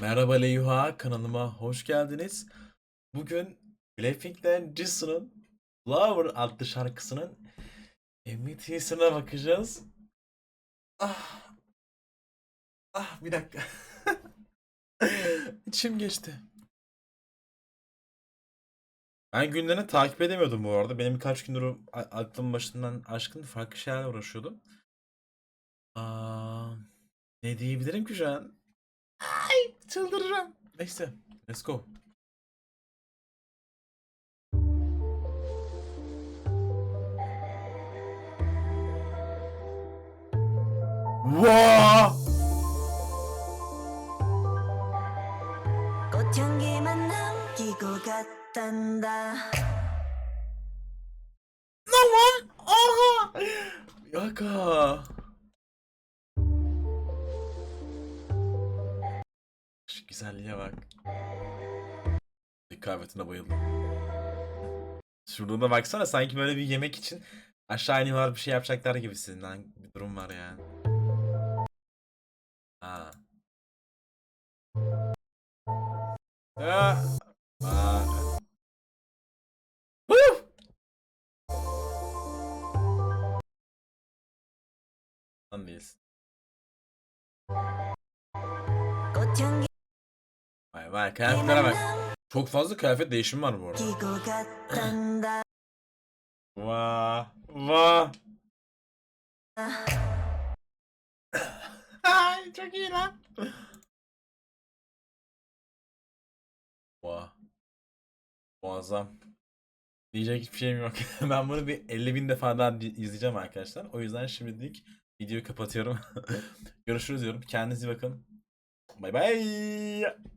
Merhaba Leyha, kanalıma hoş geldiniz. Bugün Blackpink'ten Jisoo'nun Flower adlı şarkısının MVT'sine bakacağız. Ah. Ah bir dakika. İçim geçti. Ben günlerini takip edemiyordum bu arada. Benim birkaç gündür aklım başından aşkın farklı şeylerle uğraşıyordum. Aa, ne diyebilirim ki şu an? Ay çıldıracağım. Neyse. Let's go. 와! 꽃향기만 남기고 갔단다 Lan! Aha! Yaka! Şu güzelliğe bak. Kahvetine bayıldım. Şurada da baksana sanki böyle bir yemek için aşağı iniyorlar bir şey yapacaklar gibisinden bir durum var yani. Ha. Ya. Aa. Lan değilsin. Vay kıyafetlere bak. Çok fazla kıyafet değişimi var bu arada. Vaa. Vaa. Ay çok iyi lan. Vaa. Muazzam. Diyecek hiçbir şeyim yok. ben bunu bir 50 bin defa daha izleyeceğim arkadaşlar. O yüzden şimdilik videoyu kapatıyorum. Görüşürüz diyorum. Kendinize iyi bakın. Bay bay.